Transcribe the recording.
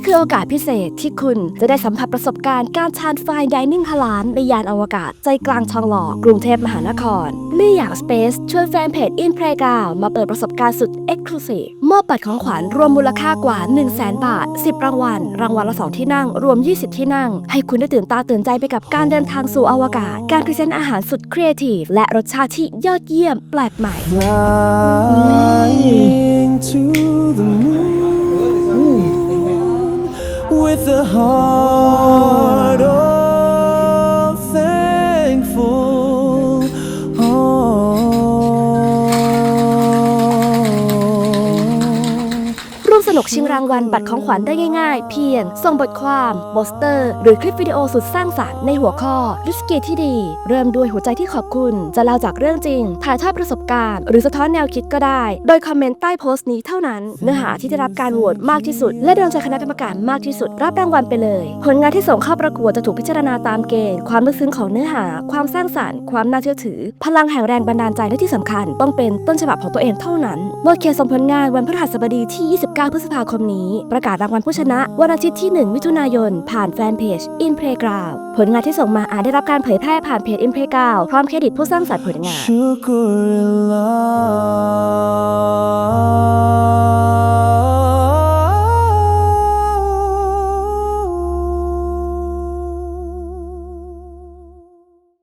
นี่คือโอกาสพิเศษที่คุณจะได้สัมผัสประสบการณ์การทานไฟดิเนิ่งฮาลานในยานอวกาศใจกลางทองหล่อกรุงเทพมหานครลี่อยากสเปซชวนแฟนเพจ In Playground มาเปิดประสบการณ์สุด Exclusive มอบบัตรของขวัญรวมมูลค่ากว่า 1 0 0 0 0แบาท 10 รางวัล รางวัลละ 2 ที่นั่ง รวม 20 ที่นั่ง ให้คุณได้ตื่นตาตื่นใจไปกับการเดินทางสู่อวกาศ การพรีเซนต์อาหารสุดครีเอทีฟและรสชาติที่ยอดเยี่ยมแปลกใหม่ a heart สนุกชิงรางวัลบัตรของขวัญได้ง่าย ๆ เพียง ส่งบทความโปสเตอร์ หรือคลิปวิดีโอสุดสร้างสรรค์ในหัวข้อริสกีที่ดี เริ่มด้วยหัวใจที่ขอบคุณ จะเล่าจากเรื่องจริง ถ่ายทอดประสบการณ์ หรือสะท้อนแนวคิดก็ได้ โดยคอมเมนต์ใต้โพสต์นี้เท่านั้น เนื้อหาที่ได้รับการโหวตมากที่สุด และโดนใจคณะกรรมการมากที่สุด รับรางวัลไปเลย ผลงานที่ส่งเข้าประกวดจะถูกพิจารณาตามเกณฑ์ ความลึกซึ้งของเนื้อหา ความสร้างสรรค์ ความน่าเชื่อถือ พลังแห่งแรงบันดาลใจและที่สำคัญ ต้องเป็นต้นฉบับของตัวเองเท่านั้นโหวตเขียนส่งผลงานวันพฤหัสบดีที่ 29พฤษภาคมนี้ ประกาศรางวัลผู้ชนะ วันอาทิตย์ที่ 1 มิถุนายน ผ่านแฟนเพจ In Playground ผลงานที่ส่งมาอาจได้รับการเผยแพร่ผ่านเพจ In Playground พร้อมเครดิตผู้สร้างสรรค์ผลงาน